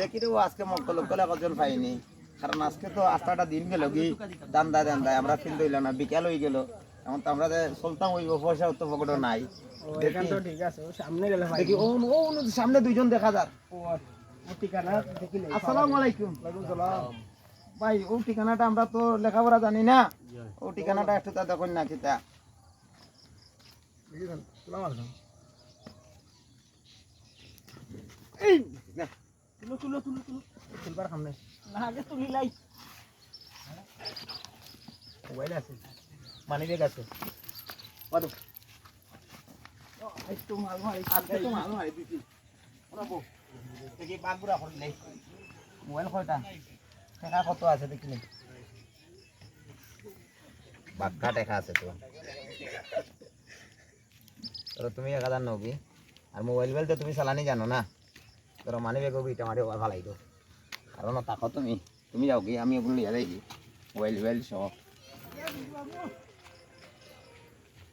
দেখি রে আজকে মক্ক লক্ষ কজন পাইনি। কারণ আজকে তো আস্তাটা দিন গেল কি? দান্দা দান্দায় আমরা ফিল দইল না বিকাল হয়ে গেল। এখন তো আমরা চলতাম ওই পয়সা তো পকেটও নাই। ও এখান তো ঠিক আছে ও সামনে গেলে ভাই দেখি ও ও ও সামনে দুইজন দেখা যার আসসালামু আলাইকুম। ভাই ও ঠিকানাটা আমরা তো লেখাপড়া জানি না। ও ঠিকানাটা একটু তা দেখুন না কিতা। তুলো তুলো তুলো। তুলো তুলবার সামনে। না আগে তুলি লাই। মোবাইল আছে। মানি ব্যাগ আছে। কত একটু মাল মারি আজকে তো মাল মারি দিছি ওরা বউ দেখি বাগুড়া করলে মোবাইল কয়টা? টাকা কত আছে দেখলি বাক্কা টাকা আছে তো। তুমি এক হাজার নবি আর মোবাইল বেল তো তুমি চালানি জানো না? তোর মানে বেগো ইটা মারি ভালাই দো কারণ তাকো তুমি তুমি যাও কি, আমি ওগুলো লিয়া যাই মোবাইল মোবাইল সব